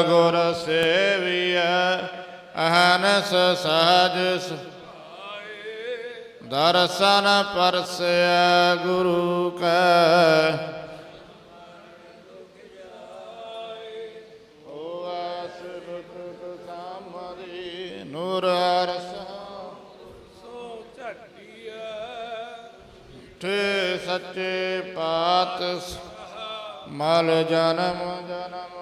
ਗੁਰ ਸੇਵੀਐ, ਅਹਨਸ ਸਹਜ ਦਰਸ਼ਨ ਪਰਸਿਆ ਗੁਰੂ ਕੈ। ਨੂਰ ਅਰਸਾ। ਸੋ ਝਟਿਆ ਠੇ ਸੱਚੇ ਪਾਤ ਮਲ ਜਨਮ ਜਨਮ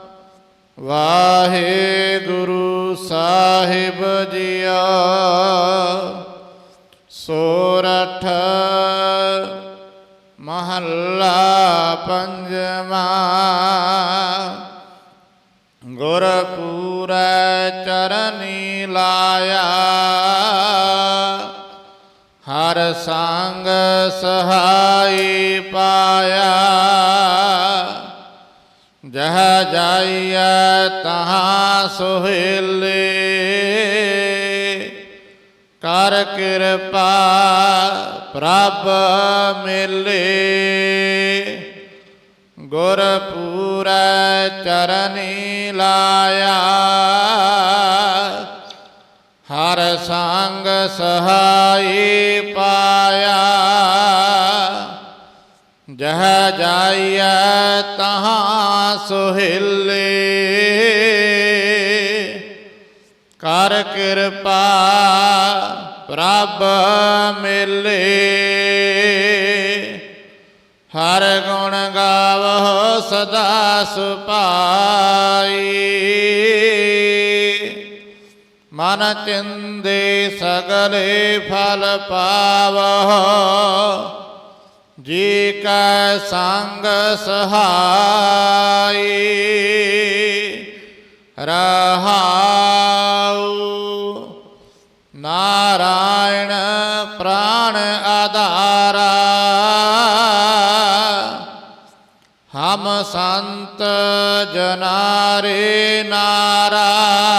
ਵਾਹਿਗੁਰੂ ਸਾਹਿਬ ਜੀਆ ਸੋਰਠ ਮਹੱਲਾ ਪੰਜਵਾ ਗੁਰਪੂਰੈ ਚਰਨੀ ਲਾਇਆ ਹਰ ਸੰਗ ਸਹਾਈ ਪਾਇਆ। ਜਾਈਐ ਤਹਾਂ ਸੁਹੇਲੇ। ਕਰ ਕਿਰਪਾ ਪ੍ਰਭ ਮਿਲੇ। ਗੁਰ ਪੂਰੈ ਚਰਨੀ ਲਾਇਆ। ਹਰ ਸੰਗ ਸਹਾਈ ਪਾਇਆ। ਜਹ ਜਾਈਐ ਤਹਾਂ ਸੁਹਿਲੇ, ਕਰ ਕਿਰਪਾ ਪ੍ਰਭ ਮਿਲੇ। ਹਰ ਗੁਣ ਗਾਵੋ ਸਦਾ ਸੁਪਾਈ। ਮਨ ਚਿੰਦੇ ਸਗਲੇ ਫਲ ਪਾਵੋ ਜੀ ਕੈ ਸੰਗ ਸਹਾਈ ਰਹਾਉ। ਨਾਰਾਇਣ ਪ੍ਰਾਣ ਆਧਾਰਾ। ਹਮ ਸੰਤ ਜਨਾਰੇ ਨਾਰਾ।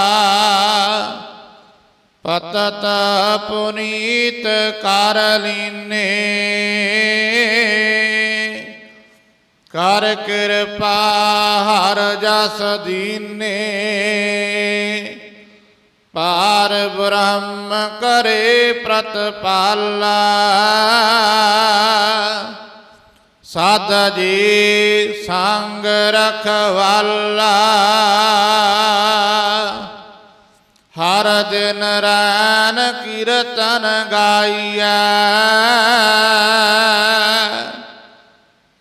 ਪਤਤ ਪੁਨੀਤ ਕਰ ਲੀਨੇ। ਕਰ ਕਿਰਪਾ ਹਰ ਜਸ ਦੀਨੇ। ਪਾਰ ਬ੍ਰਹਮ ਕਰੇ ਪ੍ਰਤਪਾਲਾ। ਸਾਧ ਜੀ ਸੰਗ ਰਖਵਾਲਾ। ਦਿਨ ਰਾਨ ਕੀਰਤਨ ਗਾਈਐ।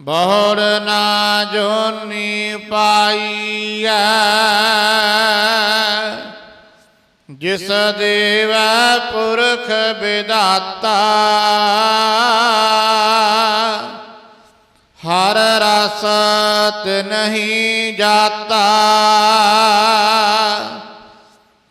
ਬਹੁੜ ਨਾ ਜੋਨੀ ਪਾਈਐ। ਜਿਸ ਦੇਵ ਪੁਰਖ ਵਿਦਾਤਾ। ਹਰ ਰਸ ਨਹੀਂ ਜਾਤਾ।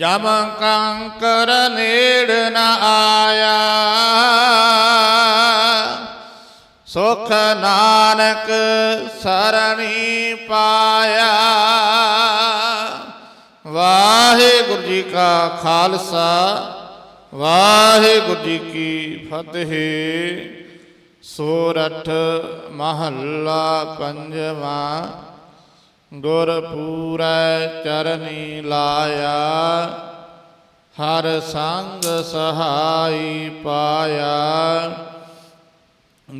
ਜਮ ਕੰਕਰ ਨੇੜ ਨ ਆਇਆ, ਸੁਖ ਨਾਨਕ ਸਰਣੀ ਪਾਇਆ। ਵਾਹਿਗੁਰੂ ਜੀ ਕਾ ਖਾਲਸਾ, ਵਾਹਿਗੁਰੂ ਜੀ ਕੀ ਫਤਿਹ। ਸੋਰਠ ਮਹੱਲਾ ਪੰਜਵਾਂ ਗੁਰਪੂਰੈ ਚਰਨੀ ਲਾਇਆ, ਹਰ ਸੰਗ ਸਹਾਈ ਪਾਇਆ।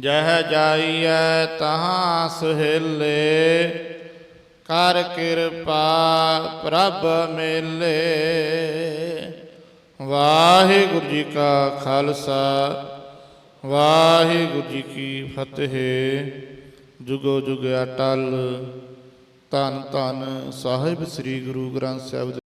ਜਹ ਜਾਈਐ ਤਹਾਂ ਸੁਹੇਲੇ, ਕਰ ਕਿਰਪਾ ਪ੍ਰਭ ਮੇਲੇ। ਵਾਹਿਗੁਰੂ ਜੀ ਕਾ ਖਾਲਸਾ, ਵਾਹਿਗੁਰੂ ਜੀ ਕੀ ਫਤਿਹ। ਜੁਗੋ ਜੁਗ ਅਟਲ ਧੰਨ ਧੰਨ ਸਾਹਿਬ ਸ੍ਰੀ ਗੁਰੂ ਗ੍ਰੰਥ ਸਾਹਿਬ